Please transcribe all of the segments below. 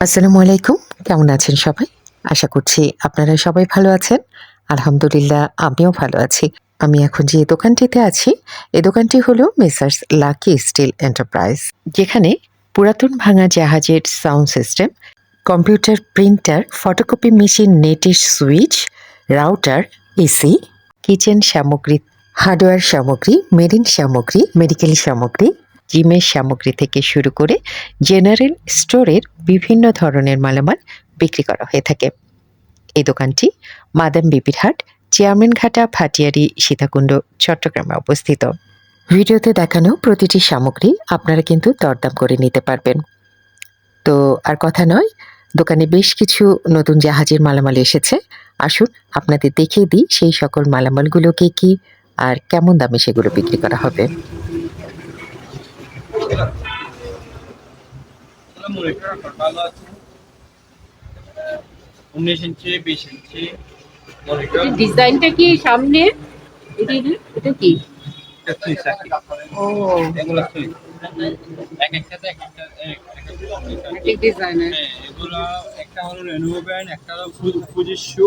আসসালামু আলাইকুম। কেমন আছেন সবাই? আশা করছি আপনারা সবাই ভালো আছেন। আলহামদুলিল্লাহ, আমিও ভালো আছি। আমি এখন যে দোকানটিতে আছি, এ দোকানটি হলো মেসার্স লাকি স্টিল এন্টারপ্রাইজ, যেখানে পুরাতন ভাঙা জাহাজের sound system, computer printer, photocopy machine, নেটের সুইচ, রাউটার, এসি, কিচেন সামগ্রী, হার্ডওয়্যার সামগ্রী, মেরিন সামগ্রী, মেডিকেল সামগ্রী জিমের সামগ্রী থেকে শুরু করে জেনারেল স্টোরের বিভিন্ন ধরনের মালামাল বিক্রি করা হয়ে থাকে। এই দোকানটি মাদাম বিবির হাট, চেয়ারম্যান ঘাটা, ভাটিয়ারি, সীতাকুণ্ড, চট্টগ্রামে অবস্থিত। ভিডিওতে দেখানো প্রতিটি সামগ্রী আপনারা কিন্তু দরদাম করে নিতে পারবেন। তো আর কথা নয়, দোকানে বেশ কিছু নতুন জাহাজের মালামাল এসেছে। আসুন আপনাদের দেখিয়ে দিই সেই সকল মালামালগুলোকে কি আর কেমন দামে সেগুলো বিক্রি করা হবে। উনিশ ইঞ্চি বিশ ইঞ্চি ডিজাইনটা কি সামনে? এটা কি- ও। এগুলো এক একটাতে এক একটা এক ডিজাইনের হ্যাঁ, এগুলো একটা হলো রেনুভো ব্যান্ড একটা হলো ফুজিশু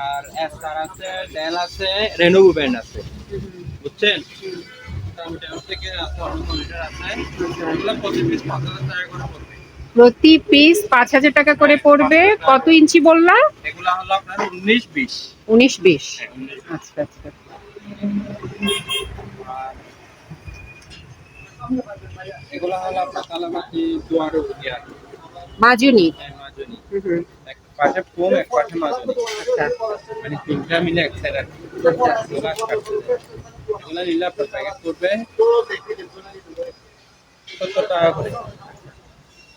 আর এসআর আছে ডেল আছে রেনুভো ব্যান্ড আছে। বুঝছেন? থেকে প্রতি পিস পাঁচ হাজার টাকা করে পড়বে। প্রতি পিস পাঁচ হাজার টাকা করে পড়বে কত ইঞ্চি বললা? এগুলো হলো আপনার উনিশ বিশ। উনিশ বিশ আচ্ছা। আচ্ছা এগুলো হলো আপনার কালামাটি দুয়ার মাজুনি। মাজনি হুম হুম, এক পাশে ফোম এক পাশে মাজনি। আচ্ছা। মানে তিনটা মিলে এক সাইড আর কি। এগুলো। নিলে আপনার প্যাকেট করবে সত্তর টাকা করে।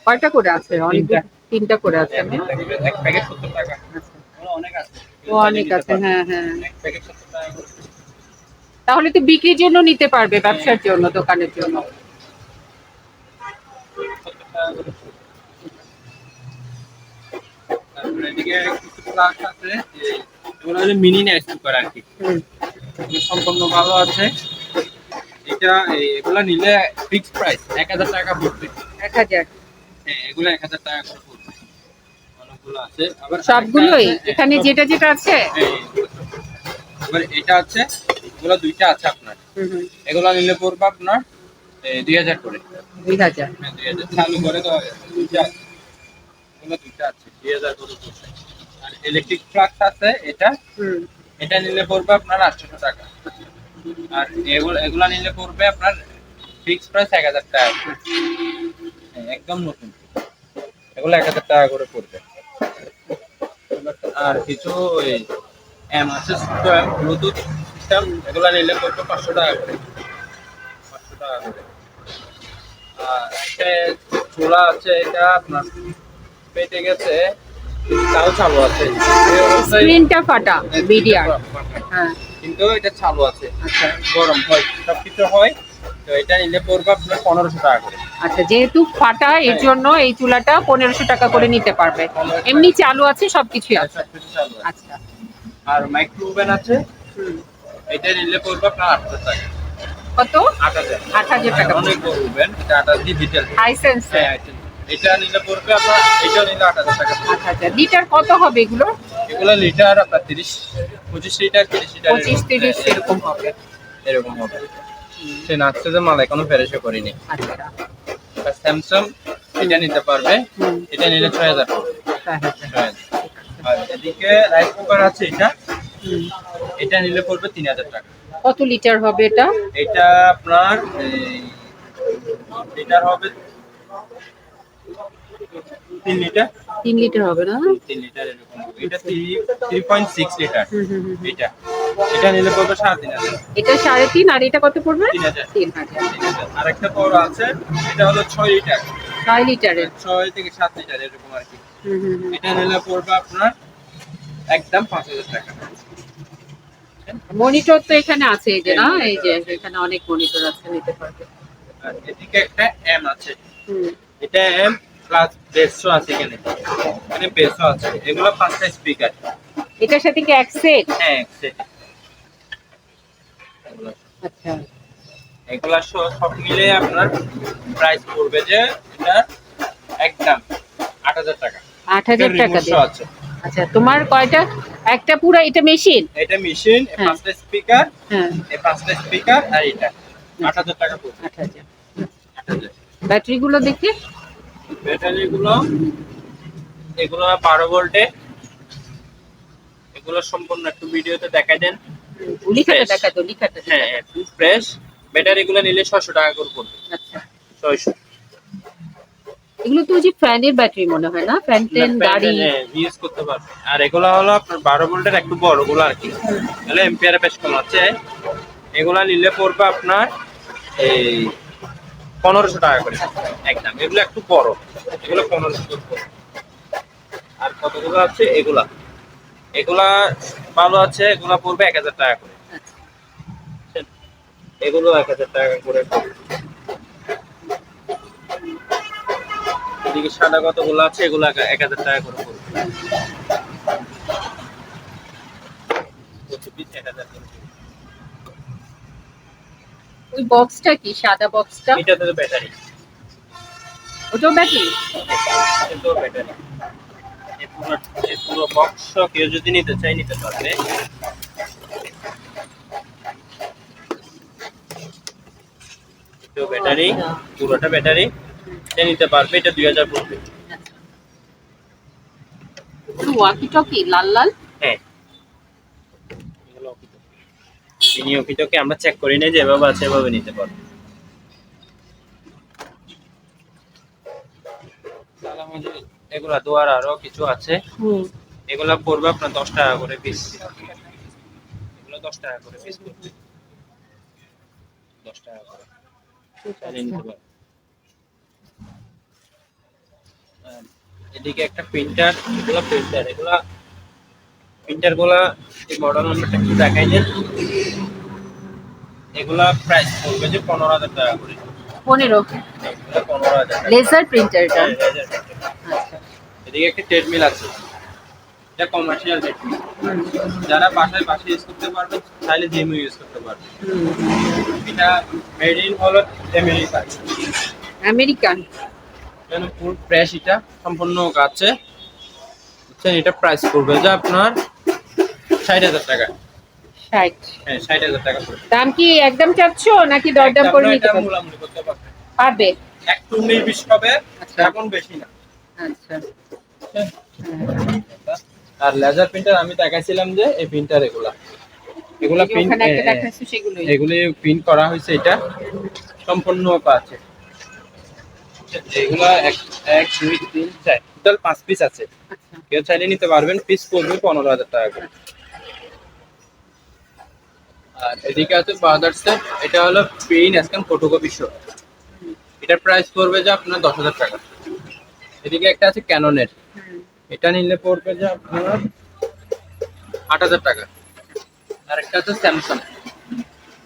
কয়টা করে আছে? অনেক তিনটা। করে আছে না? এক প্যাকেট সত্তর টাকা। অনেক আছে। অনেক আছে হ্যাঁ হ্যাঁ। এক প্যাকেট সত্তর টাকা তাহলে তো বিক্রির জন্য নিতে পারবে ব্যবসার জন্য দোকানের জন্য। তারপরে এদিকে কিছু প্লাস আছে এগুলো হচ্ছে মিনি নাইস কুকার আর কি। সম্পূর্ণ ভালো আছে। এটা এগুলো নিলে ফিক্স প্রাইস এক হাজার টাকা পড়বে। এক হাজার। হ্যাঁ এগুলো এক হাজার টাকা করে পড়বে। অনেকগুলো আছে। আবার সবগুলোই? এখানে হ্যাঁ, যেটা যেটা আছে? এই, এবার এটা আছে এগুলো দুইটা আছে আপনার। এগুলো নিলে পড়বে আপনার দুই হাজার করে। দুই হাজার। হ্যাঁ, দুই হাজার। চালু করে দেওয়া দুইটা আছে। এগুলো দুইটা আছে দুই হাজার করে পড়বে। ইলেকট্রিক ফ্লাক্স আছে এটা। এটা নিলে পড়বে আপনার আটশোশো টাকা। আর এগুলো এগুলা নিলে পড়বে আপনার ফিক্স প্রাইস এক হাজার টাকা। হ্যাঁ, একদম নতুন। এগুলো এক হাজার টাকা করে পড়বে। আর কিছু এম আছে ব্লুটুথ সিস্টেম এগুলো নিলে পড়বে পাঁচশো টাকা করে। পাঁচশো টাকা করে। আর একটা চোলা আছে এটা আপনার পেটে গেছে। তাও চালু আছে। স্ক্রিনটা ফাটা বিডিআর হ্যাঁ। কিন্তু এটা চালু আছে। আচ্ছা। গরম হয় সবকিছু হয় তো এটা নিলে পড়বে আপনার পনেরোশো টাকা করে। আচ্ছা যেহেতু ফাটা এর জন্য এই চুলাটা পনেরোশো টাকা করে নিতে পারবে। এমনি চালু আছে সবকিছুই আছে। আছে। আচ্ছা। আর মাইক্রো ওভেন আছে। হুম। এটা নিলে পড়বে আপনার আটশো টাকা। কত? আট হাজার। আট হাজার টাকা অনেক ওভেন এটা আট হাজার ডিজিটাল হাইসেন্স হ্যাঁ এটা- নিলে পড়বে আপনার এটা নিলে আট হাজার টাকা আট হাজার লিটার কত হবে এগুলো? এগুলো লিটার আপনার তিরিশ পঁচিশ লিটার তিরিশ লিটার পঁচিশ তিরিশ এরকম হবে। এরকম হবে। সে নাচছে যে মাল এখনও ফেরেশও করিনি। আচ্ছা। আর স্যামসাং এটা নিতে পারবে। এটা নিলে ছয় হাজার পড়বে। হ্যাঁ, হ্যাঁ, হ্যাঁ। আর এদিকে রাইস কুকার আছে এটা। এটা নিলে পড়বে তিন হাজার টাকা। কত লিটার হবে এটা? এটা আপনার লিটার হবে তিন লিটার? তিন লিটার হবে না? তিন লিটার এরকম এটা থ্রি পয়েন্ট সিক্স লিটার। এটা। এটা নিলে পড়বে সাড়ে তিন হাজার। এটা সাড়ে তিন আর এটা কত পড়বে? তিন হাজার। তিন হাজার। তিন হাজার। আরেকটা বড় আছে এটা হলো ছয় লিটার। ছয় লিটারের। ছয় থেকে সাত লিটার এরকম আর কি। এটা নিলে পড়বে আপনার একদম পাঁচ হাজার টাকা। মনিটর তো এখানে আছে এই যে না? এই যে এখানে অনেক মনিটর আছে নিতে পারবে। আর এদিকে একটা এম আছে। হুম। এটা এম প্লাস বেসও আছে এখানে। এখানে বেসও আছে। এগুলো পাঁচটা স্পিকার এটার সাথে কি এক সেট হ্যাঁ set। আচ্ছা। এগুলা সব মিলে আপনার প্রাইস পড়বে যে এটা একদম আট হাজার টাকা। আট হাজার টাকা আছে। আচ্ছা তোমার কয়টা? একটা পুরো এটা মেশিন এটা মেশিন হ্যাঁ। পাঁচটা স্পিকার হ্যাঁ। এই পাঁচটা স্পিকার আর এটা। আট হাজার টাকা পড়বে। আট হাজার। আট হাজার। ব্যাটারি গুলো দেখি। ব্যাটারি গুলো এগুলো বারো ভোল্টে। এগুলো সম্পূর্ণ একটু ভিডিওতে দেখাই দেন। লিখাটা. দেখা তো লিখাটা হ্যাঁ ফ্রেশ ব্যাটারি গুলো নিলে ছশো টাকা করে পড়বে। আচ্ছা। ছয়শো। এগুলো তো ওই যে ফ্যানের ব্যাটারি মনে হয় না? ফ্যান টেন গাড়ি। ইউজ করতে পারবে। আর এগুলো হলো আপনার বারো ভোল্টের একটু বড়গুলো আর কি। তাহলে এম্পিয়ারে বেশ কম আছে। এগুলা নিলে পড়বে আপনার এই পনেরোশো টাকা করে একদম, এগুলো একটু বড় এগুলো পনেরোশো। আর কতগুলো আছে এগুলা এগুলা ভালো আছে, এগুলা পড়বে এক হাজার টাকা করে। এগুলো এক হাজার টাকা করে। এদিকে সাদা কতগুলো আছে, এগুলো এক হাজার টাকা করে পড়বে এক হাজার। ওই বক্সটা কি? সাদা বক্সটা এটাতে তো ব্যাটারি ওটাও ব্যাটারি ব্যাটারি এই পুরো বক্স কেউ যদি নিতে চাই নিতে পারবে। ব্যাটারি পুরোটা ব্যাটারি এটা নিতে পারবে এটা দুই হাজার পড়বে ওয়াকি টকি লাল লাল হ্যাঁ এগুলো অকিতকি। তিনি আমরা চেক করি না যেভাবে আছে এভাবে নিতে পারব। এগুলা দোয়ার আরও কিছু আছে হুম। এগুলা পড়বে আপনার দশ টাকা করে পিস এগুলো দশ টাকা করে পিস পড়বে। দশ টাকা করে। নিতে পারবে। এদিকে একটা প্রিন্টার এগুলো প্রিন্টার এগুলা প্রিন্টারগুলা মডেল নাম্বারটা একটু দেখাই দেন। এগুলা প্রাইস পড়বে যে পনেরো হাজার টাকা করে। পনেরো। পনেরো হাজার লেজার printer। আচ্ছা এদিকে একটা ট্রেডমিল আছে। এটা কমার্শিয়াল ট্রেডমিল যারা বাসায় বাসায় ইউজ করতে পারবে চাইলে জিমও ইউজ করতে পারবে। এটা মেড ইন হলো আমেরিকা আমেরিকান এখানে ফুল ফ্রেশ এটা সম্পূর্ণ আছে বুঝছেন? এটা প্রাইস পড়বে যে আপনার ষাট হাজার টাকা ষাট। হ্যাঁ দাম কি একদম চাচ্ছ নাকি দরদাম করে নিতে পারবে। একটু উনিশ হবে আচ্ছা। এখন বেশি না। আচ্ছা। আর লেজার প্রিন্টার আমি দেখাইছিলাম যে এই প্রিন্টার এগুলা। এগুলা প্রিন্ট এগুলি প্রিন্ট করা হয়েছে এটা সম্পূর্ণ আছে। এগুলা এক এক দুই তিন চার টোটাল পাঁচ পিস আছে। আচ্ছা। কেউ চাইলে নিতে পারবেন পিস পড়বে পনেরো হাজার টাকা করে। আর এদিকে আছে বাজার সেট এটা হলো পেইন স্ক্যান ফটোকপি শো এটার প্রাইস পড়বে যে আপনার দশ হাজার টাকা। এদিকে একটা আছে ক্যাননের এটা নিলে পড়বে যে আপনার আট হাজার টাকা। আর একটা আছে স্যামসাং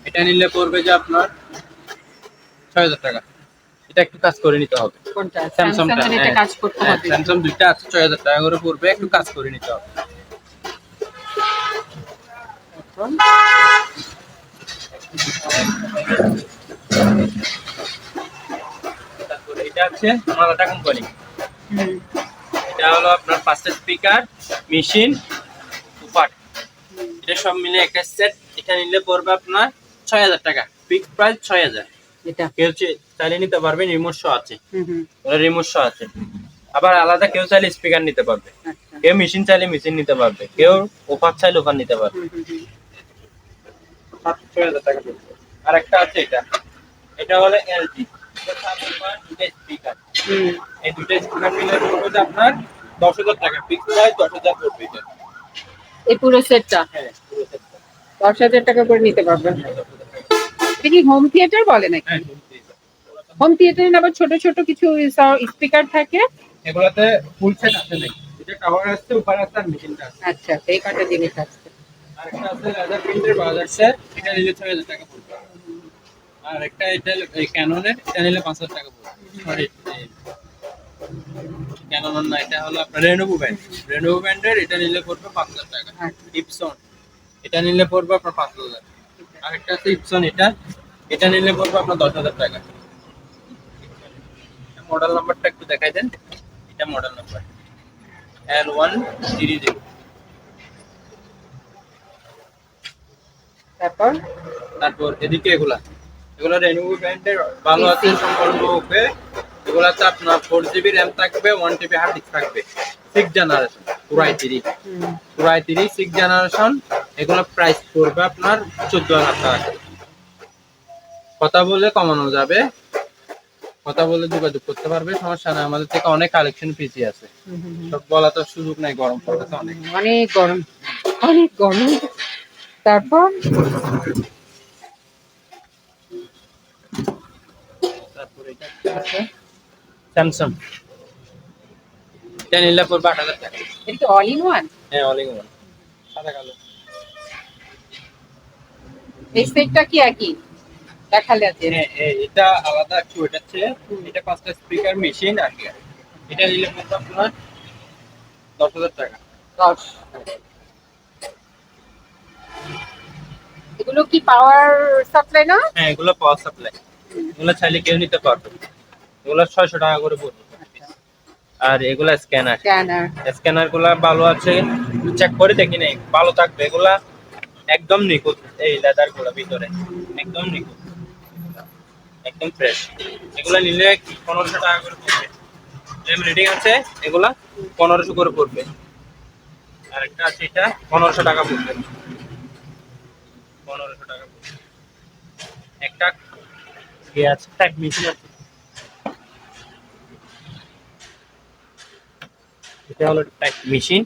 এটা নিলে পড়বে যে আপনার ছয় হাজার টাকা। এটা একটু কাজ করে নিতে হবে। কোনটা? স্যামসাংটা কাজ করতে স্যামসাং দুইটা আছে ছয় হাজার টাকা করে পড়বে একটু কাজ করে নিতে হবে। তারপরে এটা আছে মালাটা কোম্পানি এটা হলো আপনার পাঁচটা স্পিকার মেশিন উপাট এটা সব মিলে একটা সেট এটা নিলে পড়বে আপনার ছয় হাজার টাকা। ফিক্স প্রাইস ছয় হাজার। এটা। কেউ চাইলে নিতে পারবে রিমোট শো আছে। রিমোট শো আছে। আবার আলাদা কেউ চাইলে স্পিকার নিতে পারবে। আচ্ছা। কেউ মেশিন চাইলে মেশিন নিতে পারবে। কেউ ওপার চাইলে ওপার নিতে পারবে। ছয় হাজার টাকা পড়বে আর একটা আছে এটা। এটা হলো এলজি দুটা স্পিকার এই দুটো স্পিকার মিলে পড়বে আপনার দশ হাজার টাকা। ফিক্স প্রাইস দশ হাজার পড়বে এটা। এই পুরো সেটটা হ্যাঁ পুরো সেটটা দশ হাজার টাকা করে নিতে পারবেন। এটা কি হোম থিয়েটার বলে নাকি? হোম থিয়েটারে আবার ছোট ছোট কিছু স্পিকার থাকে? এগুলাতে ফুল সেট আছে নাকি? এটা কাভার আছে উপরে আছে আর মেশিনটা আছে। আচ্ছা এই কটা জিনিস আছে। একটা আছে লেজার প্রিন্টের সেট এটা নিলে ছয় হাজার টাকা পড়বে। আর একটা এটা এই ক্যাননের, এটা নিলে পাঁচ হাজার টাকা পড়বে। সরি ক্যানন না, এটা হলো আপনার রেনোভো ব্যান্ড রেনোভো ব্যান্ডের এটা নিলে পড়বে পাঁচ হাজার টাকা। ইপসন এটা নিলে পড়বে আপনার পাঁচ হাজার। আর একটা আছে ইপসন এটা। এটা নিলে পড়বে আপনার দশ হাজার টাকা। মডেল নাম্বারটা একটু দেখাই দেন। এটা model number L one series তারপর? তারপর এদিকে এগুলা। এগুলা ব্র্যান্ডের ভালো আছে সম্পূর্ণ ওকে এগুলাতে আপনার ফোর জিবি র্যাম থাকবে ওয়ান টিবি হার্ড ডিস্ক থাকবে। সিক্স জেনারেশন পুরাই তিরিশ। পুরাই তিরিশ সিক্স জেনারেশন এগুলো প্রাইস পড়বে আপনার চোদ্দ হাজার টাকা কথা বলে কমানো যাবে। কথা বলে যোগাযোগ করতে পারবে সমস্যা নাই। আমাদের থেকে অনেক কালেকশন পিছিয়ে আছে। সব বলা তো সুযোগ নাই গরম পড়তেছে অনেক। অনেক গরম। অনেক গরম। তারপর? স্যামসাং। এটা নিলে পড়বে আট হাজার টাকা। এটা কি অল ইন ওয়ান হ্যাঁ অলিং ওয়ান সাদা কালো। এই সেটটা কি একই? দেখালে আছে। হ্যাঁ এটা আলাদা একটু এটা হচ্ছে এটা পাঁচটা স্পিকার মেশিন আর কি। এটা নিলে পড়বে আপনার দশ হাজার টাকা। দশ। এগুলো কি পাওয়ার সাপ্লাই না? হ্যাঁ এগুলো পাওয়ার সাপ্লাই এগুলো চাইলে কেউ নিতে পারবে এগুলো ছয়শো টাকা করে পড়বে আর এগুলা স্ক্যানার স্ক্যানার স্ক্যানারগুলা ভালো আছে। চেক করে দেখি নাই ভালো থাকবে। এগুলা একদম নিখুঁত এই লেদারগুলা ভিতরে। একদম নিখুঁত। একদম ফ্রেশ এগুলা নিলে পনেরোশো টাকা করে পড়বে? র্যাম রেটিং আছে এগুলা পনেরোশো করে পড়বে। আর একটা আছে এটা পনেরোশো টাকা পড়বে। পনেরোশো টাকা একটা ইয়ে আছে টাইপ মেশিন আছে। এটা হলো টাইপ মেশিন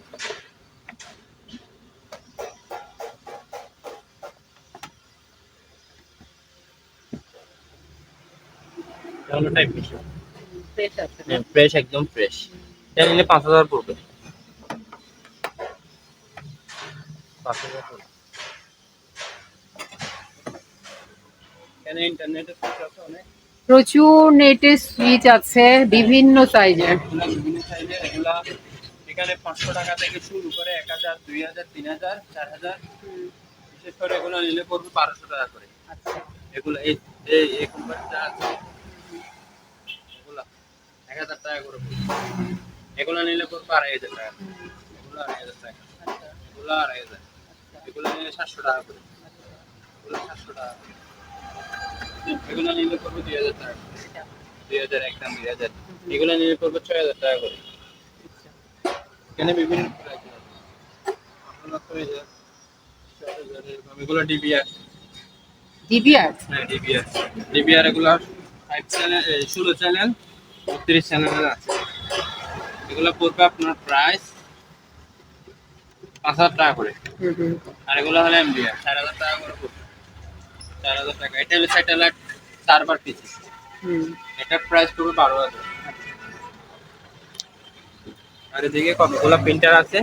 হলো টাইপ মেশিন ফ্রেশ আছে ফ্রেশ একদম ফ্রেশ এটা নিলে পাঁচ হাজার পড়বে। পাঁচ হাজার পড়বে। এখানে ইন্টারনেটের সুবিধা আছে অনেক। প্রচুর নেটের সুইচ আছে বিভিন্ন সাইজের। বিভিন্ন সাইজের এগুলা এখানে পাঁচশো টাকা থেকে শুরু করে এক হাজার দুই হাজার তিন হাজার চার হাজার। বিশেষ করে এগুলো নিলে পড়বে বারোশো টাকা করে। এগুলো এই এই এই কোম্পানিটা আছে। এগুলা এক হাজার টাকা করে এগুলো নিলে পড়বে আড়াই হাজার টাকা এগুলো আড়াই হাজার টাকা। এগুলো আড়াই হাজার। এগুলো নিলে সাতশো টাকা করে। এগুলো সাতশো টাকা করে। এগুলো নিলে পড়বে দুই হাজার টাকা দুই হাজার একদম দুই হাজার। এগুলো নিলে পড়বে ছয় হাজার টাকা করে। এখানে বিভিন্ন এগুলো ডিবিআর ডিবিআর হ্যাঁ ডিবিআর ডিবিআর এগুলো ফাইভ চ্যানেল ষোলো চ্যানেল বত্রিশ চ্যানেলের আছে। এগুলো পড়বে আপনার প্রাইস পাঁচ হাজার টাকা করে। আর এগুলো হলো এমবিআর চার হাজার টাকা করে পড়বে। চার হাজার টাকা। এটা হলো স্যাটেলাইট সার্ভার পিসি এটার প্রাইস পড়বে বারো হাজার। আর এদিকে কতগুলো প্রিন্টার আছে?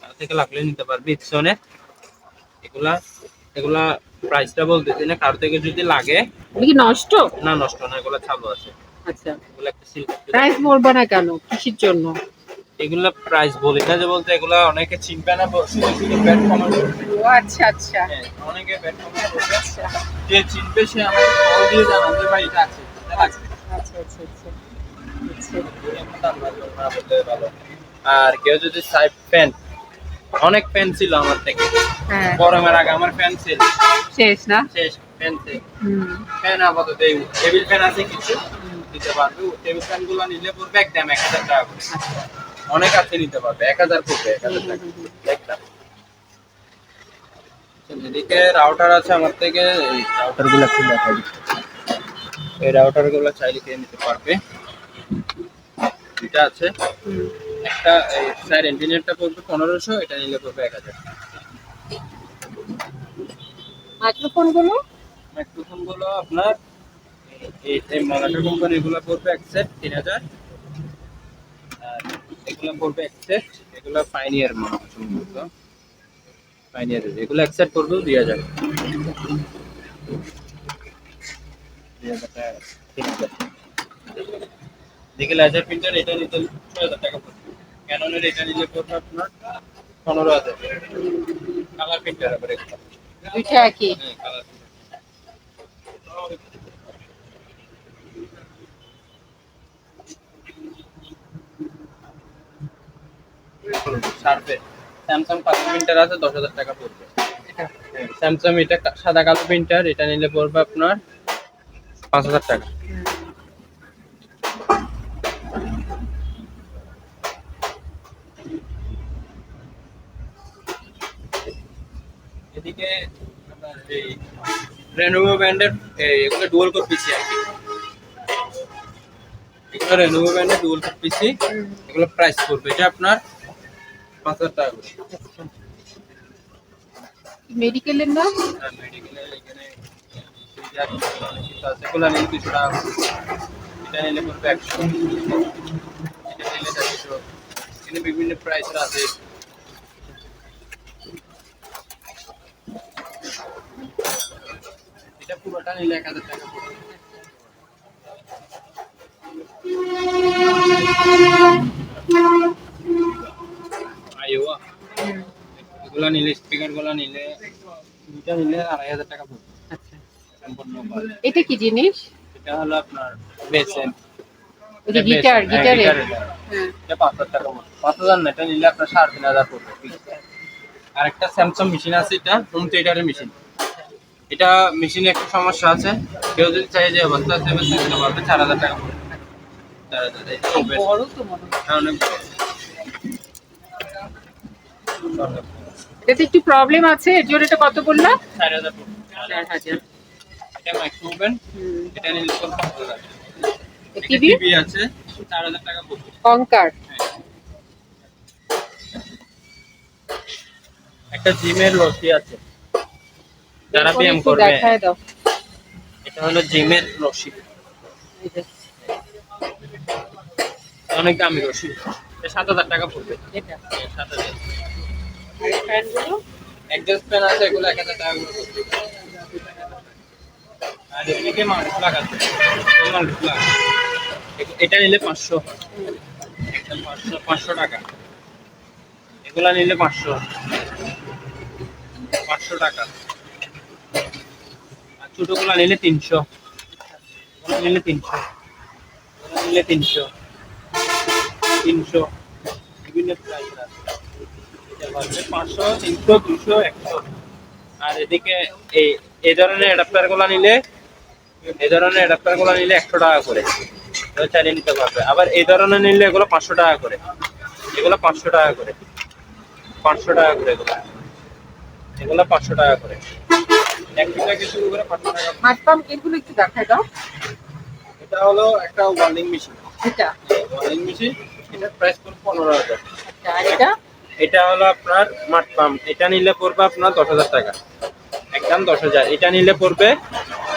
তার থেকে লাগলে নিতে পারবি ইপসনে এগুলা এগুলা প্রাইসটা বলতেছি না কারও থেকে যদি লাগে কি নষ্ট? না নষ্ট না এগুলো চালু আছে। আচ্ছা। এগুলো একটা সিল্ক প্রাইস বলব না কেন? কিসের জন্য। এগুলা প্রাইস বলি না যে বলতে এগুলা অনেকে চিনবে না ব- শুধু শুধু কমেন্ট করবে ও আচ্ছা আচ্ছা। হ্যাঁ, অনেকে যে চিনবে সে আমাকে কল দিয়ে জানাবে ভাই এটা আছে এটা লাগবে আচ্ছা আচ্ছা আচ্ছা আর কেউ যদি সাইড অনেক ফ্যান ছিল আমার থেকে। হ্যাঁ। গরমের আগে আমার ফ্যান ছিল। শেষ না? শেষ ফ্যান ছিল। আপাতত এই টেবিল ফ্যান আছে কিছু দিতে পারবে। টেবিল ফ্যানগুলো নিলে পড়বে একদম এক হাজার টাকা করে। অনেক আছে নিতে পারবে এক হাজার পড়বে এক হাজার টাকা এদিকে রাউটার আছে আমার থেকে এই রাউটারগুলো খুলে দেখা এই রাউটারগুলো চাইলে কে নিতে পারবে? দুইটা আছে। একটা এই স্যার ইঞ্জিনিয়ারটা পড়বে পনেরোশো এটা নিলে পড়বে এক হাজার। মাইক্রোফোনগুলো মাইক্রোফোনগুলো আপনার এই এই মনিটর কোম্পানি এগুলো পড়বে এক সেট তিন হাজার। আর এগুলো পড়বে এক সেট এগুলো ফাইনিয়ার মনে হয় সম্ভবত ফাইনিয়ার এগুলো এক সেট পড়বে দুই হাজার দেখে লেজার প্রিন্টার এটা নিতে ছয় হাজার টাকা পড়বে। ক্যাননের এটা নিলে পড়বে আপনার পনেরো হাজার। কালার প্রিন্টার আবার দুইটা একই? হ্যাঁ কালার সার্ভে স্যামসাং পাঁচ প্রিন্টার আছে, দশ হাজার টাকা পড়বে। স্যামসাং এটা সাদা কালো প্রিন্টার এটা নিলে পড়বে আপনার পাঁচ হাজার টাকা। এদিকে রেনোভো ব্র্যান্ডের ডুয়াল পিসি আর কি। রেনোভো ডুয়াল পিসি এগুলো প্রাইস পড়বে। এটা আপনার পাঁচ হাজার টাকা করে মেডিকেলের না আর মেডিকেলের এখানে ফ্রিজার অনেক কিছু আছে এগুলো নিলে দুশো টাকা করে। এটা নিলে পড়বে একশো এটা নিলে চারশো এখানে বিভিন্ন প্রাইসের আছে এটা পুরোটা নিলে এক হাজার টাকা পড়বে আইওয়া এগুলো নিলে স্পিকারগুলো নিলে দুটা নিলে আড়াই হাজার টাকা পড়বে। আচ্ছা। সম্পূর্ণ এটা কি জিনিস? এটা হলো আপনার বেসেন গিটার গিটারে হ্যাঁ এটা পাঁচ হাজার টাকা পড়বে। পাঁচ হাজার না এটা নিলে আপনার সাড়ে তিন হাজার পড়বে। আর একটা স্যামসাং মেশিন আছে এটা হোম থিয়েটারের মেশিন এটা মেশিনে একটা সমস্যা আছে। কেউ যদি চাই যে অবস্থা আছে সেটা পারবে চার হাজার টাকা পড়বে। চার হাজার হ্যাঁ, অনেক। এটাতে একটু প্রবলেম আছে। এর জন্য এটা কত বললা? চার হাজার চার হাজার। এটা মাইক্রো ওভেন এটা নিলে পড়বে পাঁচ হাজার টিভি টিভি আছে? চার হাজার টাকা পড়বে। কঙ্কার একটা জিমের রশি আছে। যারা ব্যায়াম করবে দেখায় দাও। এটা হলো জিমের এই অনেক দামি এটা সাত হাজার টাকা পড়বে। সাত হাজার। ফ্যানগুলো অ্যাডজাস্ট ফ্যান আছে, এগুলো এক হাজার টাকা করে আর এদিকে প্লাগ এটা নিলে পাঁচশো। পাঁচশো পাঁচশো টাকা। এগুলা নিলে পাঁচশো। পাঁচশো টাকা। আর ছোটগুলা নিলে তিনশো। নিলে তিনশো। নিলে তিনশো। তিনশো। বিভিন্ন প্রাইস আছে। বাড়বে পাঁচশো তিনশো দুশো একশো। আর এদিকে এই এই ধরনের অ্যাডাপ্টারগুলা নিলে এই ধরনের অ্যাডাপ্টারগুলা নিলে একশো টাকা করে। চালিয়ে নিতে পারবে। আবার এই ধরনের নিলে এগুলো পাঁচশো টাকা করে। এগুলো পাঁচশো টাকা করে। পাঁচশো টাকা করে এগুলো। এগুলো পাঁচশো টাকা করে। একশো টাকা শুরু করে পাঁচশো টাকা হাত পাম্প এগুলো একটু দেখায় দাও। এটা হলো একটা ওয়ার্নিং মেশিন এটা? ওয়ার্নিং মেশিন এটার প্রাইস পড়বে পনেরো হাজার। আচ্ছা, আর এটা? এটা হলো আপনার মাঠ পাম্প। এটা নিলে পড়বে আপনার দশ হাজার টাকা। একদম দশ হাজার। এটা নিলে পড়বে,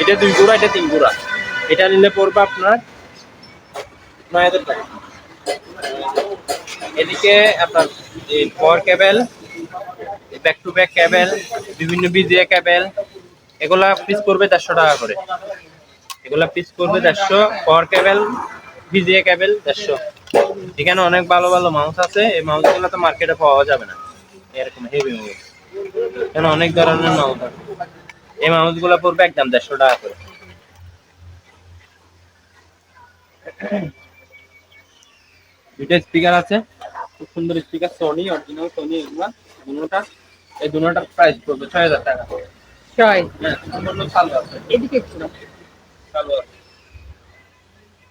এটা দুই গুড়া, এটা তিন গুড়া। এটা নিলে পড়বে আপনার নয় হাজার টাকা। এদিকে আপনার power cable back to back cable বিভিন্ন বিজিএ কেবেল এগুলা পিস পড়বে দেড়শো টাকা করে। এগুলা পিস করবে দেড়শো পাওয়ার কেবেল ভিজিএ কেবেল দেড়শো। এখানে অনেক ভালো ভালো মাউস আছে এই মাউসগুলো তো মার্কেটে পাওয়া যাবে না। এরকম হেভি মাউস। এখানে অনেক ধরনের মাউস আছে। এই মাউসগুলো পড়বে একদম দেড়শো টাকা করে। দুটো স্পিকার আছে। খুব সুন্দর স্পিকার সোনি অরিজিনাল সোনি এগুলা। দুটোটা এই দুটোটার প্রাইস পড়বে ছয় হাজার টাকা। ছয়। হ্যাঁ সম্পূর্ণ চালু আছে এদিকে। চালু আছে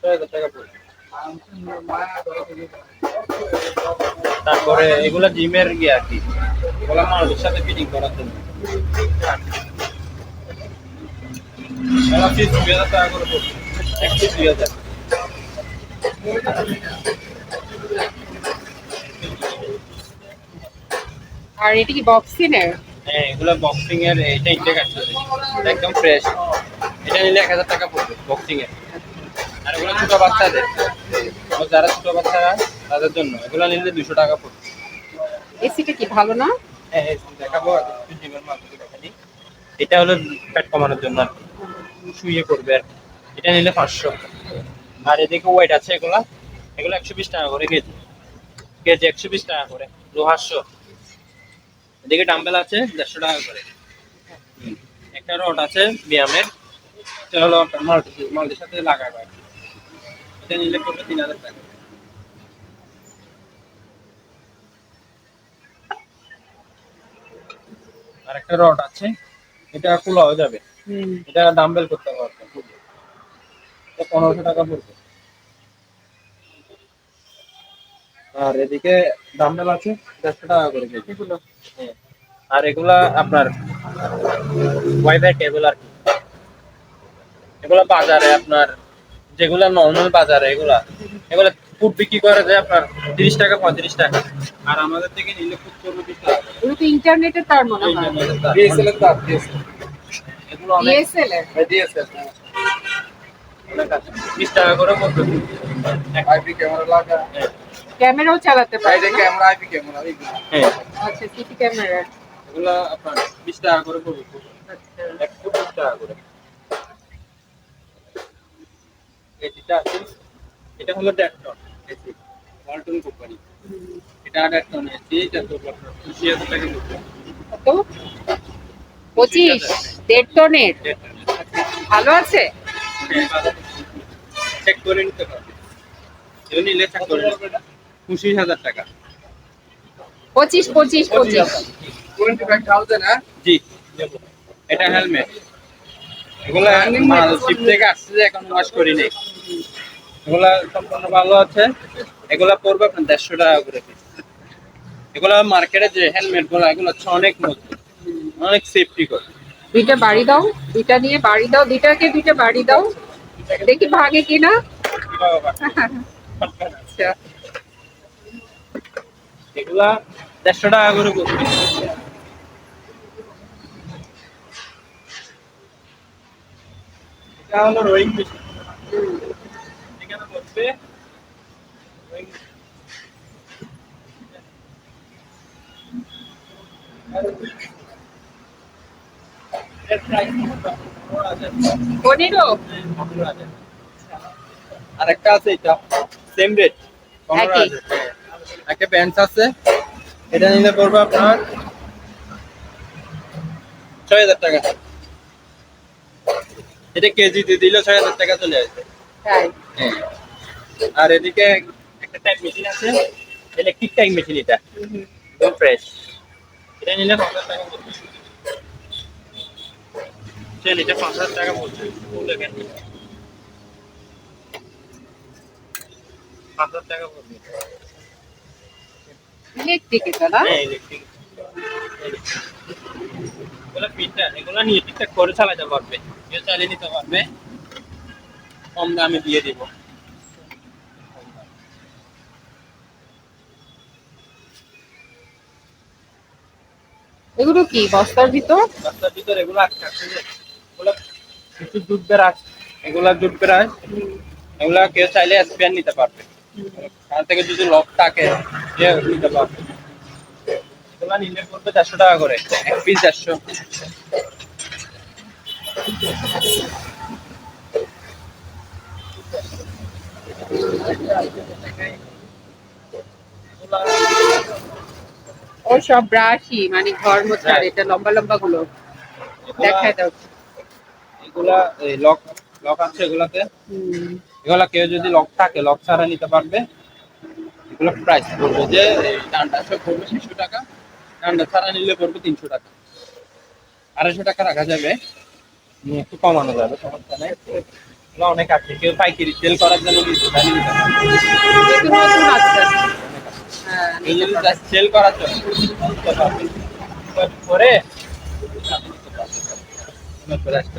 ছয় হাজার টাকা পড়বে। তারপরে এগুলা জিমের গিয়ে আর কি। এগুলা মানুষের সাথে ফিটিং করার জন্য। দুই হাজার টাকা করে পড়বে এক দুই হাজার। আর এটা কি বক্সিনের হ্যাঁ এগুলো বক্সিং এর এটা ইনটেক আছে একদম ফ্রেশ এটা নিলে এক হাজার টাকা পড়বে বক্সিং এর। আর এগুলো ছোট বাচ্চাদের। যারা ছোট বাচ্চারা তাদের জন্য। এগুলো নিলে দুশো টাকা পড়বে। এসিটা কি ভালো না? হ্যাঁ এই দেখাবো। জিমের মাধ্যমে দেখানি। এটা হলো ফ্যাট কমানোর জন্য আর শুয়ে পড়বে আর এটা নিলে পাঁচশো। আর এদিকে ওয়েট আছে এগুলা। এগুলো একশো বিশ টাকা করে কেজি। কেজি একশো বিশ টাকা করে। লোহারশো এদিকে ডাম্বেল আছে দেড়শো টাকা করে। একটা রড আছে ব্যায়ামের। এটা হলো মাল্টির সাথে লাগাবে। এটা নিলে পড়বে তিন হাজার টাকা আর একটা রড আছে এটা খোলাও যাবে। এটা ডাম্বেল করতে পারবে এটা পনেরোশো টাকা পড়বে। আর এদিকে ডাম্বেল আছে দেড়শো টাকা করে কেজি। হ্যাঁ। আর এগুলা আপনার ওয়াইফাই কেবল আর কি। এগুলা বাজারে আপনার যেগুলা নর্মাল বাজারে এগুলা। এগুলা ফুট বিক্রি করে যায় আপনার তিরিশ টাকা পঁয়ত্রিশ টাকা। আর আমাদের থেকে নিলে ফুট করবে বিশ টাকা। তো ইন্টারনেটের তার মনে হয়। জন্য তার। এগুলো অনেক ডিএসএল এর অনেক বিশ টাকা করে পড়বে। আইপি ক্যামেরা লাগা। হ্যাঁ। ক্যামেরাও চালাতে পারে বাইরে ক্যামেরা আইপি ক্যামেরা হ্যাঁ। আচ্ছা সিসি ক্যামেরা এগুলা আপনার বিশ টাকা করে পড়বে। আচ্ছা। এক ফুট বিশ টাকা করে। আছে এটা হলো দেড় টন এসি ওয়ালটন কোম্পানি এটা দেড় এসি এটা তো খুশি হাজার টাকা কত? পঁচিশ। দেড় টনের ভালো আছে? চেক করে নিতে পারবে। কেউ নিলে চেক করে পঁচিশ হাজার টাকা। পঁচিশ পঁচিশ পঁচিশ। টোয়েন্টি ফাইভ থাউজেন্ড হ্যাঁ? জি। এটা হেলমেট এগুলা মাল শিপ থেকে আসছে যে এখন ওয়াশ করি নাই। এগুলা সম্পূর্ণ ভালো আছে। এগুলা পড়বে আপনার দেড়শো টাকা করে। এগুলা মার্কেটে যে গুলো এগুলো হচ্ছে অনেক মজবুত। অনেক সেফটি করে। দুইটা বাড়ি দাও দুইটা নিয়ে বাড়ি দাও দুইটাকে দুইটা বাড়ি দাও। দেখি ভাগে কিনা আচ্ছা এগুলা দেড়শো টাকা করে এটা হলো রোয়িং মেশিন এখানে বসবে। হাজার। আরেকটা আছে এটা। সেম রেট পনেরো হাজার। একটা প্যান্ট আছে। এটা নিলে পড়বে আপনার ছয় হাজার টাকা। এটা কেজিতে দিলে ছয় হাজার টাকা চলে আসবে। হ্যাঁ। আর এদিকে একটা টাইপ মেশিন আছে ইলেকট্রিক টাইপ মেশিন এটা। একদম ফ্রেশ এটা নিলে টাকা এটা পাঁচ টাকা পড়ছে পাঁচ হাজার টাকা পড়বে ইলেকট্রিক এটা না? ইলেকট্রিক এগুলো এগুলো নিয়ে ঠিকঠাক করে চালাতে পারবে। কেউ চালিয়ে নিতে পারবে। কম দামে দিয়ে দিব। এগুলো কি বস্তার ভিতর? রাস্তার ভিতরে এগুলো আটকে এগুলো কিছু দুধ বেরাস এগুলা দুধ বেরাস এগুলা কেউ চাইলে স্পেয়ার নিতে পারবে। তার থেকে যদি লক থাকে সে নিতে পারবে। এগুলা নিলে পড়বে চারশো টাকা করে। এক পিস চারশো। ও সব ব্রাশই মানে ঘর মোছার হ্যাঁ। এটা লম্বা লম্বা গুলো। দেখায় দাও। এগুলা লক লক আছে এগুলাতে। এগুলা কেউ যদি লক থাকে লক ছাড়া নিতে পারবে। এগুলো প্রাইস পড়বে যে এই ডান্ডা সব পড়বে ছশো টাকা। ডান্ডা ছাড়া নিলে পড়বে তিনশো টাকা। আড়াইশো টাকা রাখা যাবে। একটু কমানো যাবে সমস্যা নেই। অনেক আছে কেউ পাইকারি সেল করার জন্য হ্যাঁ। সেল করার জন্য। করে নিতে পারবেন। আমার প্রাইসটা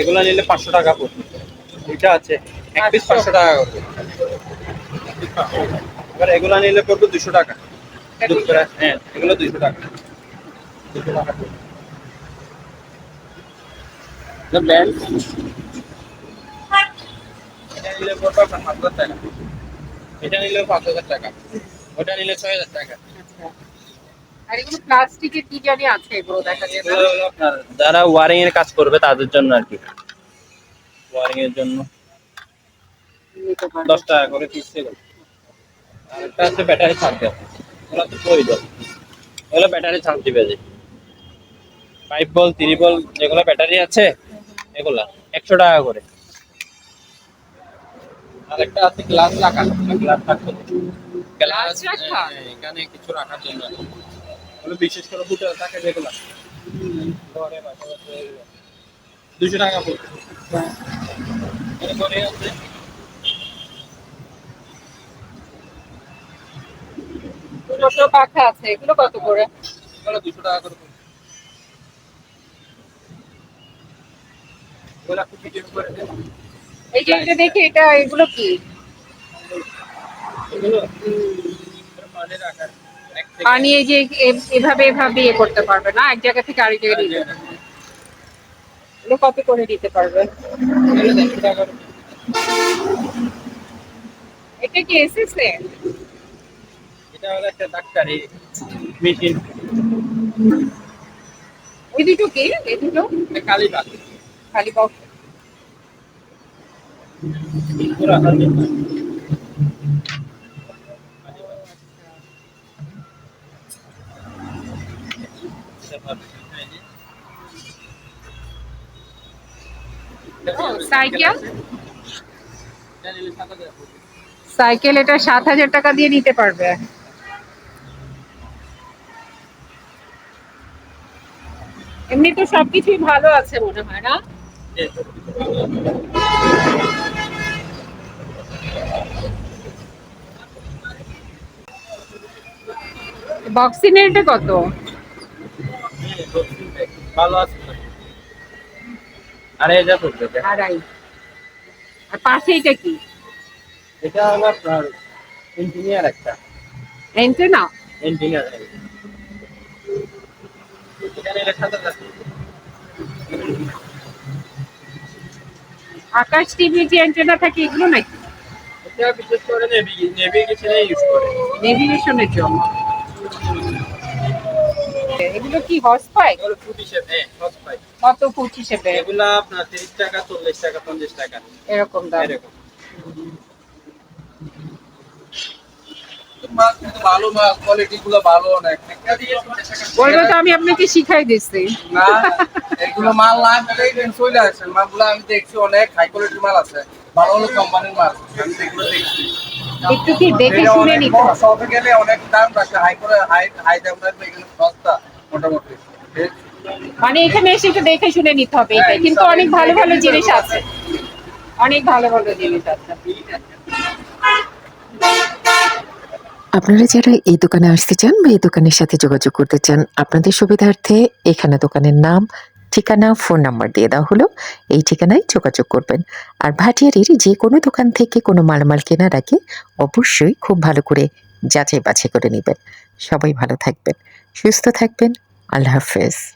এগুলা নিলে পাঁচশো টাকা পড়বে এটা আছে, এক পিস পাঁচশো টাকা করবে এবার এগুলা নিলে পড়বে দুশো টাকা। হ্যাঁ এগুলো দুইশো টাকা। দুশো টাকা। ব্যান্ড এটা নিলে পড়বে আপনার সাত হাজার টাকা। এটা নিলে পাঁচ হাজার টাকা। ওটা নিলে ছয় হাজার টাকা। আর এগুলো প্লাস্টিকের কি জানি আছে এগুলো দেখা যায় না। এগুলো হলো আপনার যারা ওয়ারিং এর কাজ করবে তাদের জন্য আর কি। ওয়ারিং এর জন্য। দশ টাকা করে পিস এগুলো। আর একটা হচ্ছে ব্যাটারি দেওয়া। ওগুলো তো প্রয়োজন। এগুলো ব্যাটারি চার্জ দিবে যে। ফাইভ বল থ্রি বল যেগুলো ব্যাটারি আছে এগুলা। একশো টাকা করে। আর একটা আছে গ্লাস রাখা গ্লাস রাখতে গ্লাস রাখা? হ্যাঁ, এখানে কিছু রাখার জন্য। ওগুলো বিশেষ করে হোটেল থাকে যেগুলো। ঘরে বাসা দুশো টাকা পড়ছে এরপরে আছে। ছোট পাখা আছে এগুলো কত করে? এগুলো দুশো টাকা করে এগুলো করে। এই যে এটা দেখি এটা এগুলো কি? পানি এই যে এভাবে এভাবে ইয়ে করতে পারবে না এক জায়গা থেকে আরেক জায়গায় নিয়ে এগুলো কত করে দিতে পারবে। এটা কি এসেছে এটা হলো একটা ডাক্তারি মেশিন। ওই দুটো কি? এই দুটো? কালীবাগ। খালি বক্স রাখার জন্য ও, সাইকেল? সাইকেল এটা সাত হাজার টাকা দিয়ে নিতে পারবে। এমনি তো সবকিছুই ভালো আছে মনে হয়, না? বক্সিনের এটা কত? ভালো আছে। আরে এটা পড়বে আড়াই। আর পাশে এটা কি? এটা হলো আপনার ইঞ্জিনিয়ার একটা। এন্টে না ইঞ্জিনিয়ার আকাশ টিভি যে অ্যান্টেনা থাকে এগুলো নাকি? এটা বিশেষ করে নেভিগেশনে ইউজ করে। নেভিগেশনের জন্য। এগুলো কি হর্স পাইপ এগুলো ফুট হিসেবে হ্যাঁ হর্স পাইপ কত ফুট হিসেবে? এগুলা আপনার তিরিশ টাকা চল্লিশ টাকা পঞ্চাশ টাকা। এরকম দাম। এরকম। মাছ ভালো মাছ কোয়ালিটি গুলো ভালো অনেক। বলব তো আমি আপনাকে শিখাই দিচ্ছি না এগুলো মাল না চলে আসেন। মালগুলো আমি দেখছি অনেক হাই কোয়ালিটির মাল আছে ভালো ভালো কোম্পানির মাল। আমি এগুলো দেখছি। একটু কি দেখে শুনে নিতে। শপে গেলে অনেক দাম রাখে হাই করে হাই হাই দাম রাখবে এগুলো সস্তা মোটামুটি। মানে এখানে এসে একটু দেখে শুনে নিতে হবে এটাই কিন্তু অনেক ভালো ভালো জিনিস আছে। অনেক ভালো ভালো জিনিস আছে। আপনারা যারা এই দোকানে আসতে চান বা এই দোকানের সাথে যোগাযোগ করতে চান আপনাদের সুবিধার্থে এখানে দোকানের নাম ঠিকানা ফোন নাম্বার দিয়ে দেওয়া হলো। এই ঠিকানায় যোগাযোগ করবেন। আর ভাটিয়ারির যে কোনো দোকান থেকে কোনো মালামাল কেনার আগে অবশ্যই খুব ভালো করে যাচাই বাছাই করে নেবেন। সবাই ভালো থাকবেন, সুস্থ থাকবেন। আল্লাহ হাফেজ।